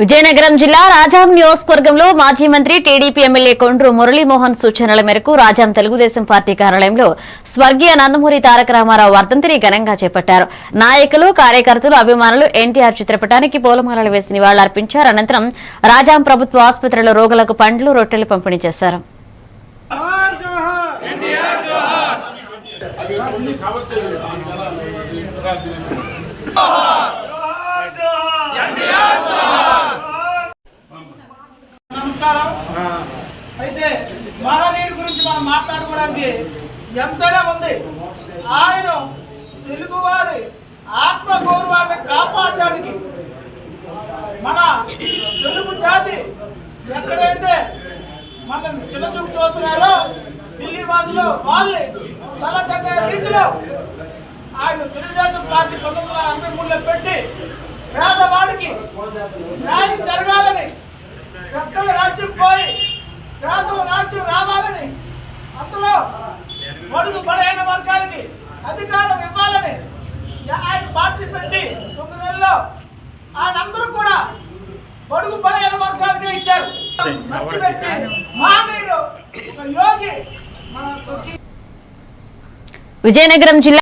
విజయనగరం జిల్లా రాజాం నియోజకవర్గంలో మాజీ మంత్రి టీడీపీ ఎమ్మెల్యే కొండ్రు మురళీమోహన్ సూచనల మేరకు రాజాం తెలుగుదేశం పార్టీ కార్యాలయంలో స్వర్గీయ నందమూరి తారక రామారావు వర్ధంతిని ఘనంగా చేపట్టారు. నాయకులు కార్యకర్తలు అభిమానులు ఎన్టీఆర్ చిత్రపటానికి పూలమాలలు వేసి నివాళులర్పించారు. అనంతరం రాజాం ప్రభుత్వ ఆసుపత్రిలో రోగులకు పండ్లు రొట్టెలు పంపిణీ చేశారు. నమస్కారం. అయితే మహానీయుడి గురించి మనం మాట్లాడుకోవడానికి ఎంతైనా ఉంది. ఆయన తెలుగువారి ఆత్మ గౌరవాన్ని కాపాడడానికి మన తెలుగు జాతి ఎక్కడైతే మన చిన్న చూపు చూస్తున్నారో ఢిల్లీ వాసులు వాళ్ళని తల తగ్గే రీతిలో ఆయన తెలుగుదేశం పార్టీ పంతొమ్మిది వందల అరవై మూడులో పెట్టి పేదవాడికి న్యాయం పొడుగు బలహీన వర్గానికి అధికారం ఇవ్వాలని ఆయన పార్టీ పెట్టి తొమ్మిది నెలల్లో ఆయనందరూ కూడా పొడుగు బలహీన వర్గాలకే ఇచ్చారు. మంచి వ్యక్తి మహనీయుడు ఒక యోగి మన విజయనగరం జిల్లా